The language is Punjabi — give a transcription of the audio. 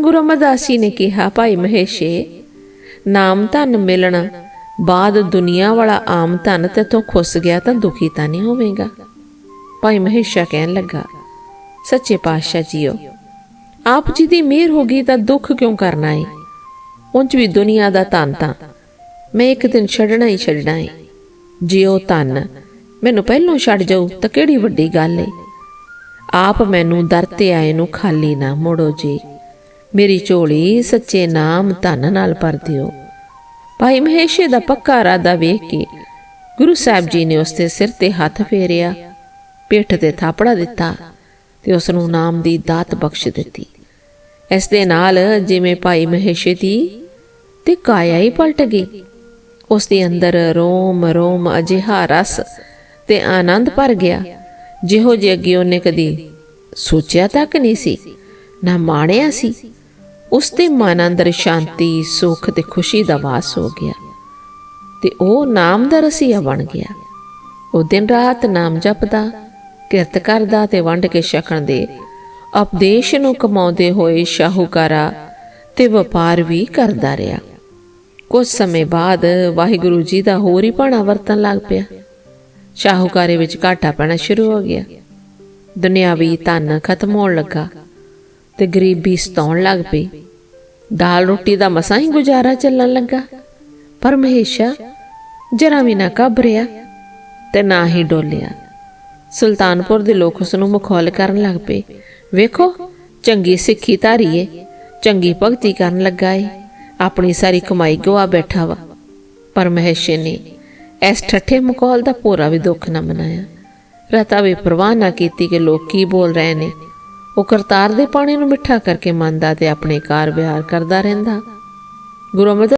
ਗੁਰੂ ਅਮਰਦਾਸ ਜੀ ਨੇ ਕਿਹਾ, ਭਾਈ ਮਹੇਸ਼ੇ, ਨਾਮ ਧਨ ਮਿਲਣ ਬਾਅਦ ਦੁਨੀਆ ਵਾਲਾ ਆਮ ਧਨ ਤੇਥੋਂ ਖੁੱਸ ਗਿਆ ਤਾਂ ਦੁਖੀ ਤਾਂ ਨਹੀਂ ਹੋਵੇਗਾ। ਭਾਈ ਮਹੇਸ਼ਾ ਕਹਿਣ ਲੱਗਾ, ਸੱਚੇ ਪਾਤਸ਼ਾਹ ਜੀਓ, ਆਪ ਜੀ ਦੀ ਮਿਹਰ ਹੋ ਗਈ ਤਾਂ ਦੁੱਖ ਕਿਉਂ ਕਰਨਾ ਏ? ਉਂਝ ਵੀ ਦੁਨੀਆ ਦਾ ਧਨ ਤਾਂ ਮੈਂ ਇੱਕ ਦਿਨ ਛੱਡਣਾ ਹੀ ਛੱਡਣਾ ਏ। ਜੇ ਉਹ ਧਨ ਮੈਨੂੰ ਪਹਿਲੋਂ ਛੱਡ ਜਾਊ ਤਾਂ ਕਿਹੜੀ ਵੱਡੀ ਗੱਲ ਏ? ਆਪ ਮੈਨੂੰ ਦਰ ਤੇ ਆਏ ਨੂੰ ਖਾਲੀ ਨਾ ਮੋੜੋ ਜੀ। ਮੇਰੀ ਝੋਲੀ ਸੱਚੇ ਨਾਮ ਧਨ ਨਾਲ ਭਰ ਦਿਓ। ਭਾਈ ਮਹੇਸ਼ੇ ਦਾ ਪੱਕਾ ਇਰਾਦਾ ਵੇਖ ਕੇ ਗੁਰੂ ਸਾਹਿਬ ਜੀ ਨੇ ਉਸ ਦੇ ਸਿਰ ਤੇ ਹੱਥ ਫੇਰਿਆ, ਪਿੱਠ ਤੇ ਥਾਪੜਾ ਦਿੱਤਾ ਤੇ ਉਸ ਨੂੰ ਨਾਮ ਦੀ ਦਾਤ ਬਖਸ਼ ਦਿੱਤੀ। ਇਸ ਦੇ ਨਾਲ ਜਿਵੇਂ ਭਾਈ ਮਹੇਸ਼ੇ ਦੀ ਤੇ ਕਾਇਆ ਹੀ ਪਲਟ ਗਈ। ਉਸ ਦੇ ਅੰਦਰ ਰੋਮ ਰੋਮ ਅਜਿਹਾ ਰਸ ਤੇ ਆਨੰਦ ਭਰ ਗਿਆ, ਜਿਹੋ ਜੇ ਅੱਗੇ ਉਹਨੇ ਕਦੀ ਸੋਚਿਆ ਤੱਕ ਨਹੀਂ ਸੀ, ਨਾ ਮਾਣਿਆ ਸੀ। ਉਸ ਦੇ ਮਨ ਅੰਦਰ ਸ਼ਾਂਤੀ, ਸੁੱਖ ਤੇ ਖੁਸ਼ੀ ਦਾ ਵਾਸ ਹੋ ਗਿਆ ਤੇ ਉਹ ਨਾਮ ਦਾ ਰਸੀਆ ਬਣ ਗਿਆ। ਉਹ ਦਿਨ ਰਾਤ ਨਾਮ ਜਪਦਾ, ਕਿਰਤ ਕਰਦਾ ਤੇ ਵੰਡ ਕੇ ਛਕਣ ਦੇ ਉਪਦੇਸ਼ ਨੂੰ ਕਮਾਉਂਦੇ ਹੋਏ ਸ਼ਾਹੂਕਾਰਾ ਤੇ ਵਪਾਰ ਵੀ ਕਰਦਾ ਰਿਹਾ। ਕੁਝ ਸਮੇਂ ਬਾਅਦ ਵਾਹਿਗੁਰੂ ਜੀ ਦਾ ਹੋਰ ਹੀ ਭਾਣਾ ਵਰਤਣ ਲੱਗ ਪਿਆ। ਸ਼ਾਹੂਕਾਰੇ ਵਿੱਚ ਘਾਟਾ ਪੈਣਾ ਸ਼ੁਰੂ ਹੋ ਗਿਆ। ਦੁਨਿਆਵੀ ਧਨ ਖਤਮ ਹੋਣ ਲੱਗਾ ਤੇ ਗਰੀਬੀ ਸਤਾਉਣ ਲੱਗ ਪਈ। ਦਾਲ ਰੋਟੀ ਦਾ ਮਸਾਂ ਹੀ ਗੁਜ਼ਾਰਾ ਚੱਲਣ ਲੱਗਾ। ਪਰ ਮਹੇਸ਼ਾ ਜਰਾ ਵੀ ਨਾ ਘਬਰਿਆ ਤੇ ਨਾ ਹੀ ਡੋਲਿਆ। ਸੁਲਤਾਨਪੁਰ ਦੇ ਲੋਕ ਉਸ ਨੂੰ ਮਖੌਲ ਕਰਨ ਲੱਗ ਪਏ। ਵੇਖੋ, ਚੰਗੀ ਸਿੱਖੀ ਧਾਰੀਏ, ਚੰਗੀ ਭਗਤੀ ਕਰਨ ਲੱਗਾ ਏ। ਆਪਣੀ ਸਾਰੀ ਕਮਾਈ ਗਵਾ ਬੈਠਾ ਵਾ। ਪਰ ਮਹੇਸ਼ੇ ਨੇ ਇਸ ਠੱਠੇ ਮਖੌਲ ਦਾ ਪੂਰਾ ਵੀ ਦੁੱਖ ਨਾ ਮਨਾਇਆ। ਰਤਾ ਵੀ ਪਰਵਾਹ ਨਾ ਕੀਤੀ ਕਿ ਲੋਕ ਕੀ ਬੋਲ ਰਹੇ ਨੇ। ਉਹ ਕਰਤਾਰ ਦੇ ਪਾਣੀ ਨੂੰ ਮਿੱਠਾ ਕਰਕੇ ਮੰਨਦਾ ਤੇ ਆਪਣੇ ਕਾਰ ਵਿਹਾਰ ਕਰਦਾ ਰਹਿੰਦਾ। ਗੁਰੂ ਅਮਰ